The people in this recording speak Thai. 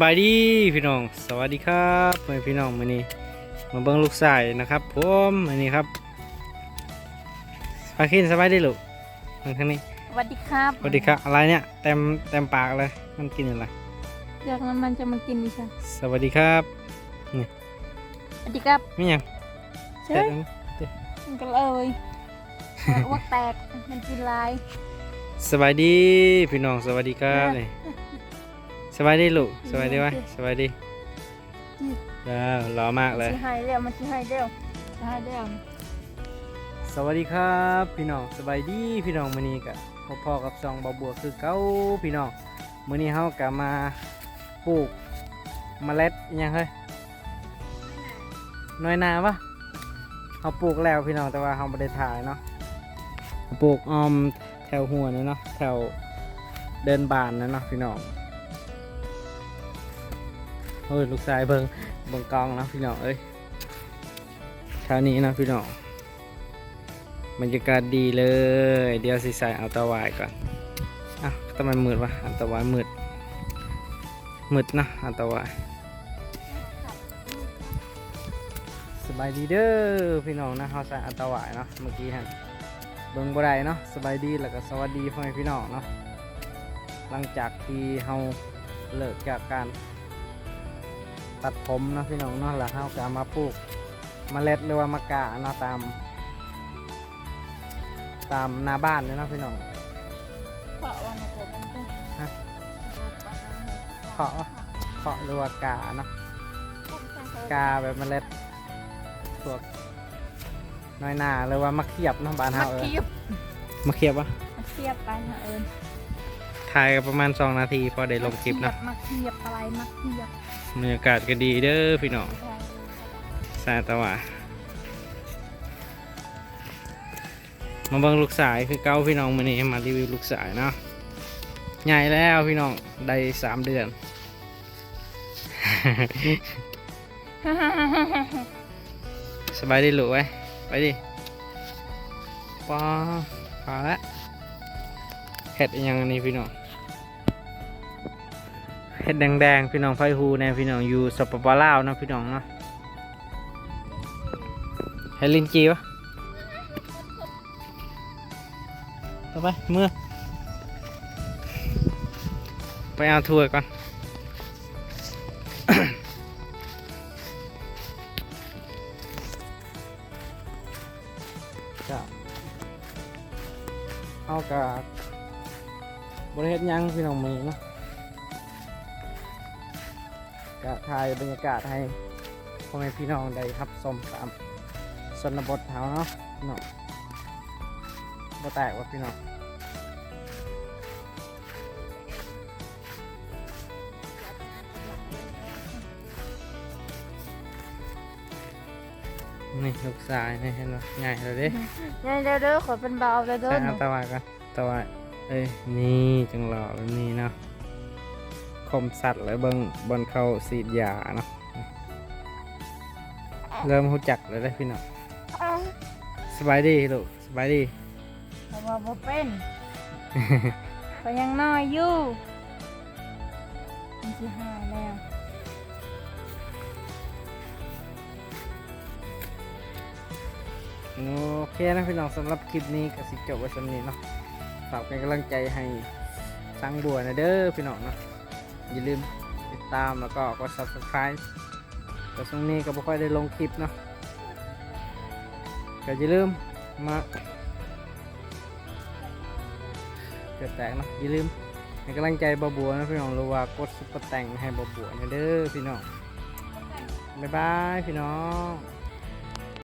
บายดีพี่น้อง สวัสดีครับเพื่อนพี่น้องมื้อนี้มาเบิ่งลูกชายนะครับผมมื้อนี้ครับพาคินสบายดีลูกมาทางนี้สวัสดีครับสวัสดีครับอะไรเนี่ยเต็มเต็มปากเลยมันกินอะไรจากนั้นมันจะมากินดิฉันสวัสดีครับสวัสดีครับไม่ยังใช่เสร็จแล้วมันก็เลยอ้วักแตกมันกินลายสบายดีพี่น้องสวัสดีครับนี่ สบายดีลูกสบายดีวะสบายดีว้าวหล่อมากเลยชี้ให้เร็วมันชี้ให้เร็วชี้ให้เร็วสวัสดีครับ พี่น้องสบายดีพี่น้องมื้อนี้ก็พ่อๆกับซองบ่บัวคือเก่าพี่น้องมื้อนี้เฮาก็มาปลูกเมล็ดอิหยังเฮ้ยน้อยนาปะเฮาปลูกแล้วพี่น้องแต่ว่าเฮาบ่ได้ถ่ายเนาะปลูกออมแถวหัวนี่เนาะแถวเดินบานนั่นเนาะพี่น้อง โอ้ยลูกชายเบิ่งเบิ่งกองนะพี่น้องเอ้ยเช้านี้นะพี่น้องบรรยากาศดีเลย เดี๋ยวสิใส่เอาตะวายก่อนอะทำไมมืดวะอันตะวายมืดมืดนะอันตะวายสบายดีเด้อพี่น้องนะเขาใส่อันตะวายเนาะเมื่อกี้ฮะเบิ่งบ่ได้เนาะสบายดีแล้วก็สวัสดีพ่อแม่พี่น้องเนาะหลังจากที่เฮาเลิกจากการ ตัดผมเนาะพี่น้องเนาะแล้วเฮาก็เอามาปลูกเมล็ดหรือว่ามะกาเนาะตาม ตามหน้าบ้านเลยเนาะพี่น้องเพราะว่าในตัวมันเป็นฮะเคาะเคาะหรือว่ากาเนาะกาแบบเมล็ดพวกน้อยหนาหรือว่ามะเขียบเนาะบ้านมาเฮาเออเทียบมะเขียบวะมาเทียบไปนะเอิญ ถ่ายกันประมาณ 2 นาทีพอได้ลงคลิปเนาะมาเทียบอะไรมาเทียบบรรยากาศก็ดีเด้อพี่น้องสายตะวามาเบิ่งลูกสายคือเก้าพี่น้องมื้อนี้มารีวิวลูกสายเนาะใหญ่แล้วพี่น้องได้สามเดือนสบายดีหลูกไว้ยไปดิปอพอละเห็ดอหยังอันนี้พี่น้อง เห็ดแดงๆพี่น้องไฟฮูน่พี่น้องอยู่สปปลาวนะพี่น้องเนาะเห็ดลินจีวะต่อไปเมื่อไปเอาถ้วยก่อนเอากับบริเวณยังพี่น้องมือเนาะ ก็ถ่ายบรรยากาศให้พ่อแม่พี่น้องได้รับชมตามสนบทเขาเนาะพี่น้องบ่แตกว่าพี่น้องนี่ลูกสายนี่เห็นไหมง่ายเลยเด้เนี่ยเด้อเด้อขอเป็นเบาเด้อเด้อใช่เอาตะวันกันตะวันเอ้ยนี่จังหล่อแบบนี้เนาะ คมสัตว์เลยเบิ้งบนเขาสีดยาเนาะเริ่มรู้จักเลยได้อพี่น้องสบายดีลูกสบายดีแต่ว่าบ่เป็นก็ยังน้อยอยู่มันสิหายแล้วโอเคนะพี่น้องสำหรับคลิปนี้ก็สิจบไว้สำนี้เนาะฝากเป็นกำลังใจให้สังบัวนะเด้อพี่น้องเนาะ อย่าลืมติดตามแล้วก็กด subscribe แต่ช่วงนี้ก็ไม่ค่อยได้ลงคลิปเนาะก็อย่าลืมมาเกิดแตกเนาะอย่าลืมให้กำลังใจบาบัวนะพี่น้องรือว่ากดซุปเปอร์แต่งให้บาบัวนะเด้อพี่น้องบ๊ายบายพี่น้อง